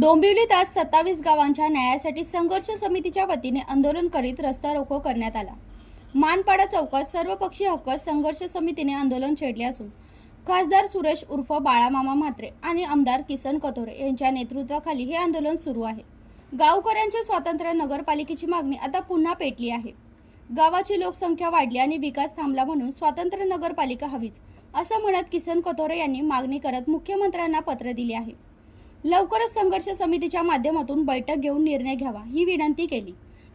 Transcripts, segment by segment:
डोंबिवलीत आज सत्तावीस गावांच्या न्यायासाठी संघर्ष समितीच्या वतीने आंदोलन करीत रस्ता रोको करण्यात आला. मानपाडा चौकात सर्वपक्षीय हक्क संघर्ष समितीने आंदोलन छेडले असून खासदार सुरेश उर्फ बाळामामा म्हात्रे आणि आमदार किसन कथोरे यांच्या नेतृत्वाखाली हे आंदोलन सुरू आहे. गावकऱ्यांच्या स्वातंत्र्य नगरपालिकेची मागणी आता पुन्हा पेटली आहे. गावाची लोकसंख्या वाढली आणि विकास थांबला म्हणून स्वातंत्र्य नगरपालिका हवीच असं म्हणत किसन कथोरे यांनी मागणी करत मुख्यमंत्र्यांना पत्र दिले आहे. लवकरच संघर्ष समितीच्या माध्यमातून बैठक घेऊन निर्णय घ्यावा ही विनंती केली.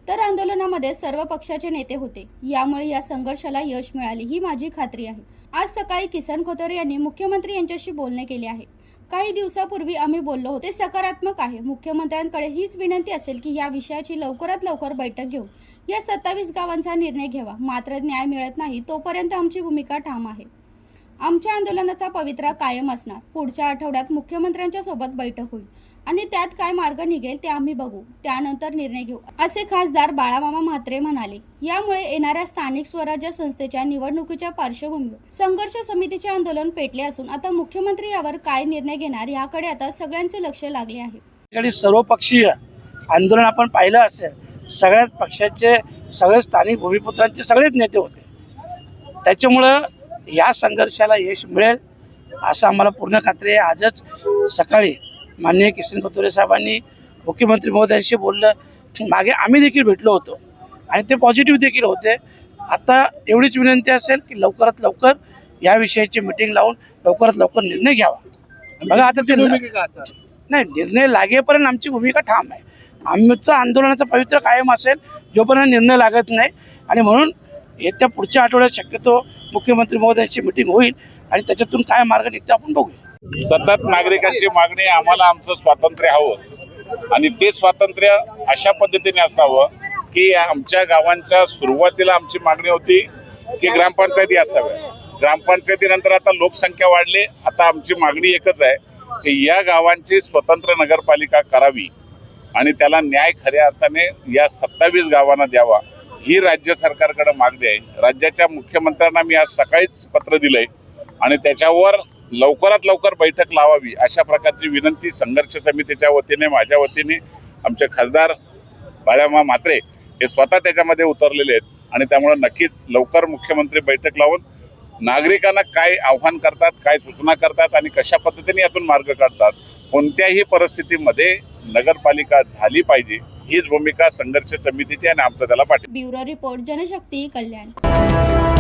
तर आंदोलनामध्ये सर्व पक्षाचे नेते होते. यामुळे या संघर्षाला यश मिळाले ही माझी खात्री आहे. आज सकाळी किसन खोतर यांनी मुख्यमंत्री यांच्याशी बोलणे केले आहे. काही दिवसापूर्वी आम्ही बोललो होते. सकारात्मक आहे. मुख्यमंत्र्यांकडे हीच विनंती असेल की या विषयाची लवकरात लवकर बैठक घेऊ या सत्तावीस गावांचा निर्णय घ्यावा. मात्र न्याय मिळत नाही तोपर्यंत आमची भूमिका ठाम आहे. आमच्या आंदोलनाचा पवित्रा कायम असणार. पुढच्या आठवड्यात मुख्यमंत्र्यांच्या सोबत बैठक होईल. आणि त्यात काय मार्ग निघेल ते आम्ही बघू. त्यानंतर निर्णय घेऊ. असे खासदार बाळामामा म्हात्रे म्हणाले यामुळे येणाऱ्या स्थानिक स्वराज्य संस्थेच्या निवडणुकीच्या पार्श्वभूमीवर संघर्ष समितीचे आंदोलन पेटले असून आता मुख्यमंत्री यावर काय निर्णय घेणार याकडे आता सगळ्यांचे लक्ष लागले आहे. सर्वपक्षीय आंदोलन आपण पाहिलं असेल. सगळ्याच पक्षाचे सगळे स्थानिक भूमिपुत्रांचे सगळेच नेते होते. त्याच्यामुळं या संघर्षाला यश मिळेल असं आम्हाला पूर्ण खात्री आहे. आजच सकाळी माननीय किसन कतोरे साहेबांनी मुख्यमंत्री महोदयांशी बोललं. मागे आम्ही देखील भेटलो होतो आणि ते पॉझिटिव्ह देखील होते. आता एवढीच विनंती असेल की लवकरात लवकर या विषयाची मिटिंग लावून लवकरात लवकर निर्णय घ्यावा. बघा आता ते नाही निर्णय लागेपर्यंत आमची भूमिका ठाम आहे. आमचं आंदोलनाचं पवित्र कायम असेल जोपर्यंत निर्णय लागत नाही. आणि म्हणून येत्या पुढच्या आठवड्यात शक्यतो मुख्यमंत्री महोदयांची मिटिंग होईल आणि त्याच्यातून काय मार्ग निघतो आपण बघूया. सतत नागरिकांची मागणी आम्हाला आमचं स्वातंत्र्य हवं. आणि ते स्वातंत्र्य अशा पद्धतीने असावं की आमच्या गावांच्या सुरुवातीला आमची मागणी होती की ग्रामपंचायती असाव्या ग्रामपंचायतीनंतर आता लोकसंख्या वाढली आता आमची मागणी एकच आहे की या गावांची स्वतंत्र नगरपालिका करावी आणि त्याला न्याय खऱ्या अर्थाने या सत्तावीस गावांना द्यावा. ही राज्य सरकारकडे मागणी आहे. राज्याच्या मुख्यमंत्र्यांना मी आज सकाळीच पत्र दिलंय आणि त्याच्यावर लवकरात लवकर बैठक लावावी अशा प्रकारची विनंती संघर्ष समितीच्या वतीने माझ्या वतीने आमचे खासदार बाळ्यामा म्हात्रे हे स्वतः त्याच्यामध्ये उतरलेले आहेत आणि त्यामुळे नक्कीच लवकर मुख्यमंत्री बैठक लावून नागरिकांना काय आव्हान करतात काय सूचना करतात आणि कशा पद्धतीने यातून मार्ग काढतात कोणत्याही परिस्थितीमध्ये नगरपालिका झाली पाहिजे. हीच भूमिका संघर्ष समितीची आणि आमचा त्याला पाठी ब्युरो रिपोर्ट जनशक्ती कल्याण.